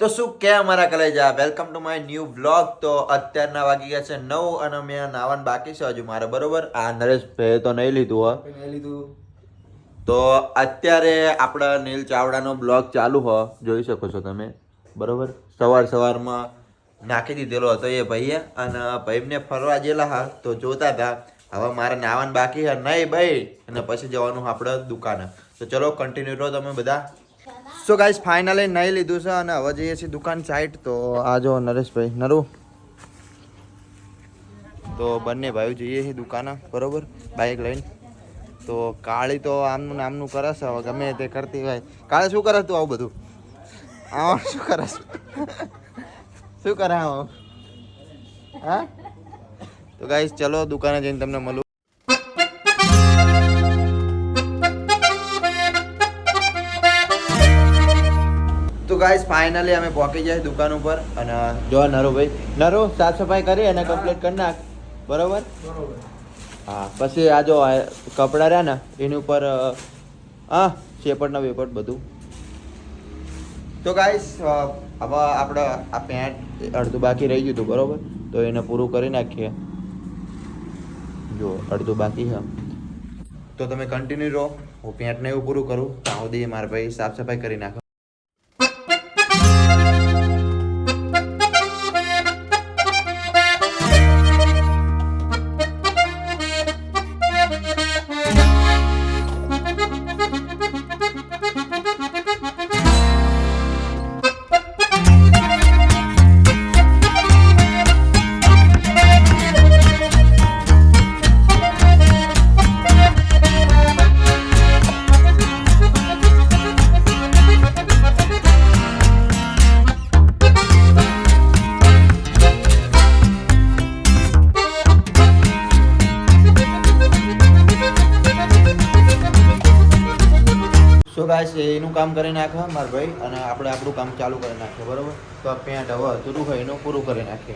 તો શું કે અમારા કલેજા? Welcome to my new vlog તો અત્યારના વાગી ગયા છે નવ અને મેં નાવાન બાકી છે હજુ મારે બરોબર? આ નરેશભાઈએ તો નહીં લીધું હો. નહીં લીધું. તો અત્યારે આપણા નીલ ચાવડાનો બ્લોગ ચાલુ હો. જોઈ શકો છો તમે બરોબર? સવાર સવારમાં નાખી દીધેલો હતો એ ભાઈએ અને ભાઈને ફરવા ગયેલા હા તો જોતા હતા હવે મારે નાવાન બાકી હે નહીં ભાઈ. અને પછી જવાનું આપણે દુકાને. તો ચલો કન્ટિન્યુ રહો તમે બધા. સો ગાઈસ ફાઇનલી નહીં લીધું છે અને હવે જઈએ છીએ દુકાન સાઈડ તો આ જો નરેશભાઈ, નરુ. તો બંને ભાઈઓ જઈએ છીએ દુકાને, બરોબર? બાઇક લઈને. તો કાળી તો આમનું નામનું કરે છે, હવે ગમે તે કરતી હોય. કાળે શું કરે તું આવું બધું? આ શું કરે શું કરે આવું હા? તો ગાઈસ ચલો દુકાને જઈને તમને મળું. ગાઈસ ફાઇનલી અમે પહોંચી જાય દુકાન ઉપર. અને, જો નરો ભાઈ નરો, સાફ સફાઈ કરી અને કમ્પ્લીટ કરી નાખ. બરોબર? હા, પછી આ જો કપડાં રહ્યા ને, એની ઉપર હા શેપટ ને વેપટ બધું. તો ગાઈસ હવે આપણે આ પેન્ટ અડધું બાકી રહી ગયું હતું, બરોબર? તો એને પૂરું કરી નાખીએ. જો, અડધું બાકી છે. તો તમે કન્ટિન્યુ રહો. હું પેન્ટને એવું પૂરું કરું, ત્યાં સુધી મારા ભાઈ સાફ સફાઈ કરી નાખો. સો એનું કામ કરી નાખે મારા ભાઈ, અને આપણે આપણું કામ ચાલુ કરી નાખીએ, બરોબર? તો આ પેન્ટ હવે અધૂરું હોય, એનું પૂરું કરી નાખીએ.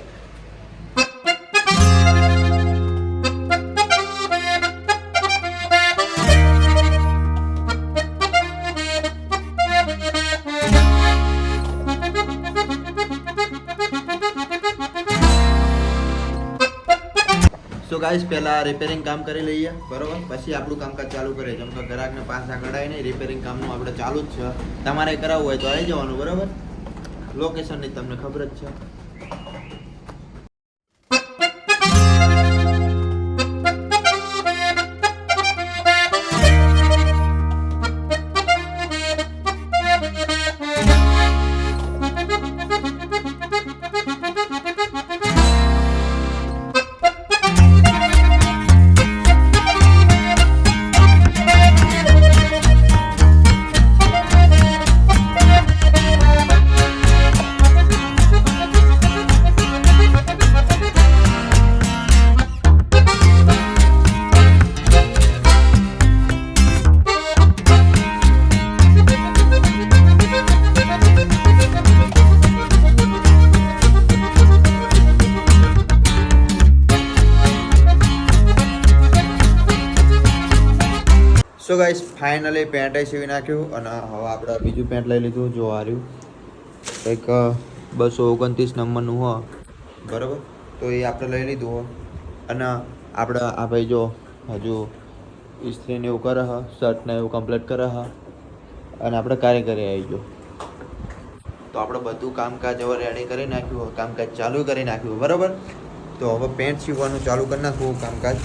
સો ગાઈસ, પહેલા રિપેરિંગ કામ કરી લઈએ, બરોબર? પછી આપણું કામકાજ ચાલુ કરીએ. જેમ કે ગ્રાહકને પાછા કઢાય નહીં રિપેરિંગ કામનું આપણે ચાલુ જ છે. તમારે કરાવવું હોય તો આવી જવાનું, બરોબર? લોકેશનની તમને ખબર જ છે. સો ગાઈસ ફાઇનલી પેન્ટ સીવી નાખ્યું અને હવે આપણે બીજું પેન્ટ લઈ લીધું, જો આ રહ્યું કંઈક બસો ઓગણત્રીસ નંબરનું, હો. બરાબર? તો એ આપણે લઈ લીધું, હો. અને આપણે, આ ભાઈ જો, હજુ ઇસ્ત્રીને એવું કરે, હ. શર્ટને એવું કમ્પ્લીટ કરે, હ. અને આપણે કારીગરી આવી ગયો. તો આપણે બધું કામકાજ હવે રેડી કરી નાખ્યું કામકાજ ચાલુ કરી નાખ્યું, બરાબર? તો હવે પેન્ટ સીવવાનું ચાલુ કરી નાખવું કામકાજ.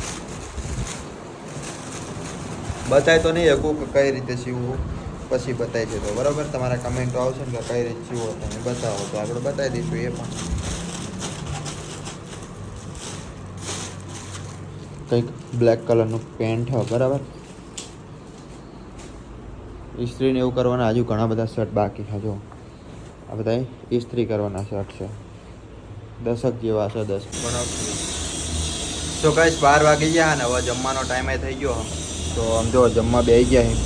બતાય તો નહીં શકું કે કઈ રીતે સીવવું પછી બતાવી દેતો બરાબર? તમારા કમેન્ટો આવશે ને કે કઈ રીતે સીવો તમે બતાવો તો આપણે બતાવી દઈશું એ પણ. કંઈક બ્લેક કલરનું પેન્ટ છે બરાબર? ઇસ્ત્રીને એવું કરવાના હજુ ઘણા બધા શર્ટ બાકી છે, જો. આ બધા ઇસ્ત્રી કરવાના શર્ટ છે. દસક જેવા છે દસ બરાબર. તો કઈ બાર વાગી ગયા ને હવે જમવાનો ટાઈમે થઈ ગયો. તો આમ જો જમવા બે ગયા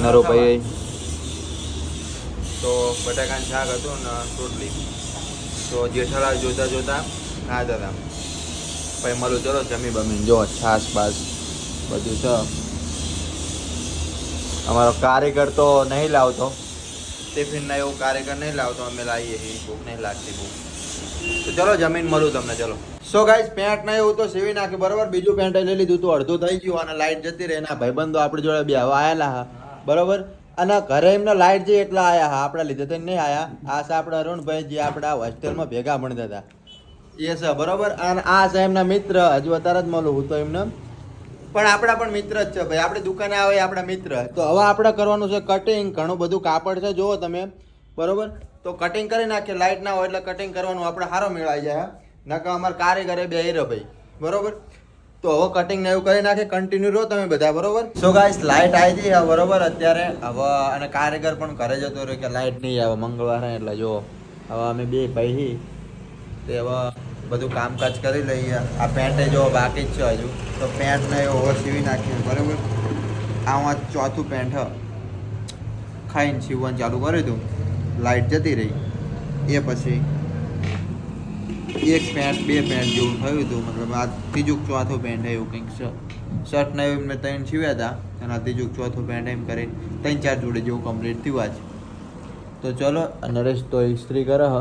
નરો ભાઈ. તો બટાકાનું શાક હતું ને રોટલી. તો જેઠાલાલ જોતા જોતા ખાતા હતા. પછી મળું ચલો જમી બમીને જો છાસ બાસ બધું છે. અમારો કારીગર તો નહીં લાવતો. ટિફિનના એવું કારીગર નહીં લાવતો. અમે લાવીએ છીએ. ભૂખ નહીં લાગતી ભૂખ. તો ચલો જમીન મળું તમને ચલો. સો ગાઈસ પેન્ટ ના એવું તો સીવી નાખ્યું બરોબર? બીજું પેન્ટ લઈ લીધું તો, અડધું થઈ ગયું અને લાઈટ જતી રહી. એના ભાઈબંધો આપણી જોડે બે હવે આયેલા હા, બરોબર? અને ઘરે એમને લાઈટ જે એટલા આયા હા, આપણા લીધે તો નહીં આયા. આ છે આપણા અરુણભાઈ, જે આપણા હોસ્ટેલમાં ભેગા ભણતા હતા. એ છે, બરોબર? અને આ છે એમના મિત્ર. હજુ અત્યારે જ મળું હું તો એમને. પણ આપણા પણ મિત્ર જ છે ભાઈ. આપણે દુકાને આવે આપણા મિત્ર. તો હવે આપણે કરવાનું છે કટિંગ ઘણું બધું કાપડ છે, જુઓ તમે. બરોબર? તો કટિંગ કરી નાખીએ. લાઈટ ના હોય એટલે કટિંગ કરવાનું. આપણે સારો મેળાઈ જાય નકા અમારે કારીગરે બે રહ્યો ભાઈ. બરોબર? તો હવે કટિંગ ને એવું કરી નાખે કન્ટિન્યુ રહો તમે બધા, બરોબર? સો ગાઈસ લાઇટ આવી હતી બરોબર? અત્યારે હવે અને કારીગર પણ ઘરે જતો રહ્યો કે લાઇટ નહીં આવે, મંગળવારે, એટલે જો હવે અમે બે ભાઈ તે હવે બધું કામકાજ કરી લઈએ. આ પેન્ટે જો બાકી જ છે હજુ. તો પેન્ટ ને ઓવર સીવી નાખીએ, બરાબર? આમાં ચોથું પેન્ટ ખાઈને સીવવાનું ચાલુ કર્યું હતું. લાઇટ જતી રહી. એ પછી એક પેન્ટ બે પેન્ટ જેવું થયું હતું. મતલબ આ ત્રીજું ચોથું પેન્ટ એવું કંઈક શર્ટ ને એવું મેં ત્રણ સીવ્યા હતા. અને આ ત્રીજું ચોથું પેન્ટ એમ કરી ત્રણ ચાર જોડે જેવું કમ્પ્લીટ થયું આજ તો ચલો નરેશ તો ઇસ્ત્રી કરે હ.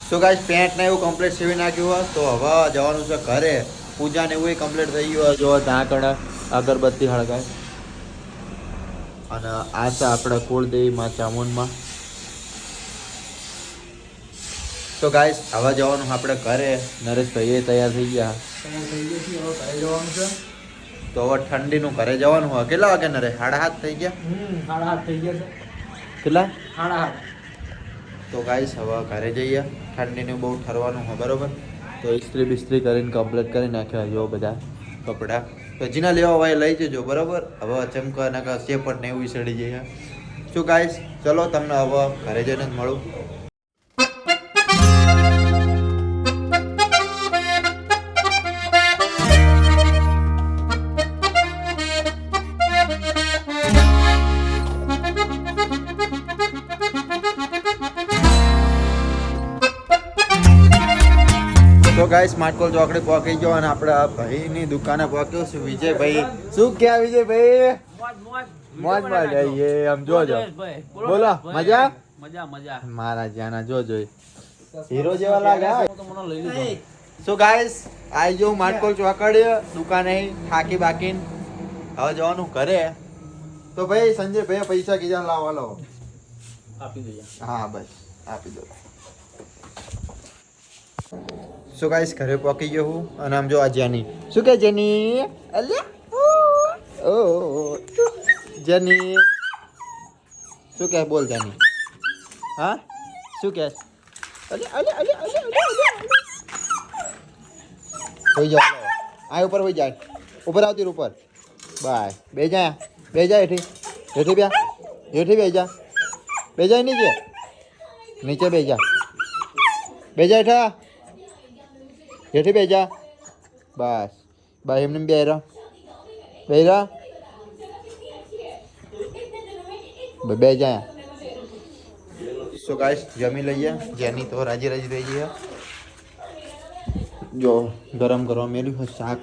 તો ગાઈસ પેન્ટ ને એવું કમ્પ્લીટ સીવી નાખ્યું હોય તો હવે જવાનું છે ઘરે. પૂજા ને એવું કમ્પ્લીટ થઈ ગયું જો ત્યાં કણ અગરબત્તી હળગાય. અને આ છે આપણે કુળદેવી માં ચામુંડમાં. તો ગાઈસ આવા જવાનું આપણે ઘરે. નરેશભાઈ એ તૈયાર થઈ ગયા તો હવે ઠંડીનું ઘરે જવાનું હોય. કેટલા વાગે નરે? સાડા હાથ થઈ ગયા? સાડા હાથ થઈ ગયા કેટલા? સાડા તો ગાઈસ હવે ઘરે જઈએ. ઠંડીનું બહુ ઠરવાનું હોય બરોબર? તો ઇસ્ત્રી બિસ્ત્રી કરીને કમ્પ્લીટ કરી નાખ્યા જો બધા કપડાં. તો જીના લેવા હોય લઈ જજો બરોબર? હવે ચમકા નાકા સેપટ ને એવું સડી જઈએ. શું ગાઈસ ચલો તમને હવે ઘરે જઈને જ મળું. ગાઈસ સ્માર્ટકોલ ચોકડી પહોંચી ગયો અને આપણા ભાઈની દુકાને પહોંચ્યો છું વિજયભાઈ. શું કે વિજયભાઈ? મોજ મોજ એ આમ જોજો બોલો મજા? મજા મજા મારા જ્યાંના જોજો હીરો જેવા લાગે સો ગાઈસ આઈ જો માટકોલ ચોકડી દુકાને થાકી બાકી હવે જવાનું ઘરે. તો ભાઈ સંજય ભાઈ પૈસા કીધા લાવો લાવો. આપી દઈએ હા બસ આપી દો. સો ગાઈસ ઘરે પહોંચી ગયો હું, અને આમ જો આ જેની. શું કે જેની? અલ્યા ઓ જેની. શું કે બોલ જેની? હા? શું કે? હોઈ જાઓ આ ઉપર હોઈ જાય. ઉપર આવતી ઉપર. બાય. બે જાય બે જાય હેઠી. હેઠી બે હેઠી બે જા. બે જાય નીચે. નીચે બે જા. બે જાય હેઠા. હેઠી બે જા બસ બસ એમને બે રહો બે રહો બ- બે જા સો ગાઈસ જમી લઈએ જેની તો રાજી રાજી થઈ ગઈ છે. જો ગરમ કરવા મેલ્યું છે શાક